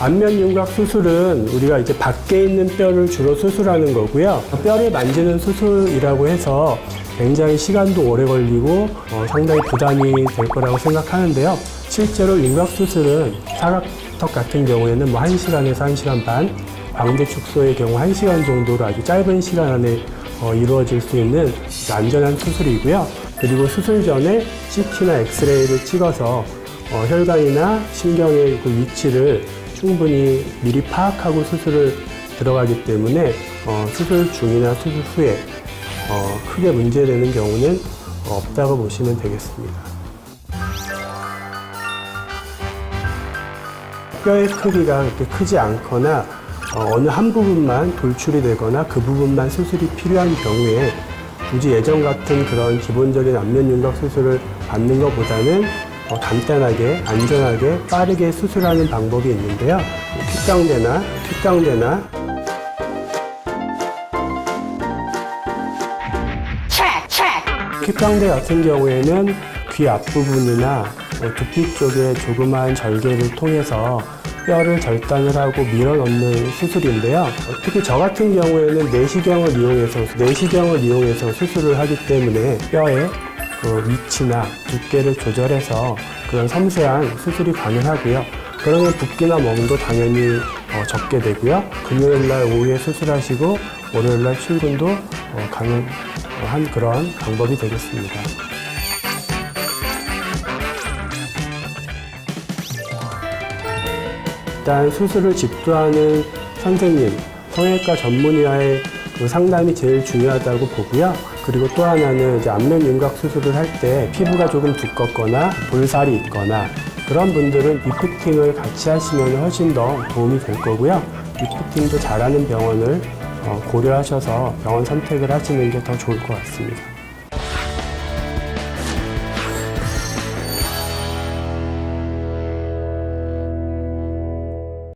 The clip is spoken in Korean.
안면 윤곽 수술은 우리가 이제 밖에 있는 뼈를 주로 수술하는 거고요. 뼈를 만지는 수술이라고 해서 굉장히 시간도 오래 걸리고 어, 상당히 부담이 될 거라고 생각하는데요. 실제로 윤곽 수술은 사각턱 같은 경우에는 뭐 1시간에서 1시간 반, 광대 축소의 경우 1시간 정도로 아주 짧은 시간 안에 어, 이루어질 수 있는 안전한 수술이고요. 그리고 수술 전에 CT나 엑스레이를 찍어서 어, 혈관이나 신경의 그 위치를 충분히 미리 파악하고 수술을 들어가기 때문에 어, 수술 중이나 수술 후에 어, 크게 문제되는 경우는 없다고 보시면 되겠습니다. 뼈의 크기가 그렇게 크지 않거나 어, 어느 한 부분만 돌출이 되거나 그 부분만 수술이 필요한 경우에 굳이 예전 같은 그런 기본적인 안면 윤곽 수술을 받는 것보다는 어, 간단하게, 안전하게, 빠르게 수술하는 방법이 있는데요. 킥강대나 킥강대나 킥강대 같은 경우에는 귀 앞부분이나 어, 두피 쪽에 조그마한 절개를 통해서 뼈를 절단을 하고 밀어 넣는 수술인데요. 어, 특히 저 같은 경우에는 내시경을 이용해서 내시경을 이용해서 수술을 하기 때문에 뼈의 그 위치나 두께를 조절해서 그런 섬세한 수술이 가능하고요. 그러면 붓기나 멍도 당연히 어, 적게 되고요. 금요일 날 오후에 수술하시고 월요일 날 출근도 어, 가능한 그런 방법이 되겠습니다. 일단 수술을 집도하는 선생님, 성형외과 전문의와의 그 상담이 제일 중요하다고 보고요. 그리고 또 하나는 이제 안면 윤곽 수술을 할 때 피부가 조금 두껍거나 볼살이 있거나 그런 분들은 리프팅을 같이 하시면 훨씬 더 도움이 될 거고요. 리프팅도 잘하는 병원을 어, 고려하셔서 병원 선택을 하시는 게 더 좋을 것 같습니다.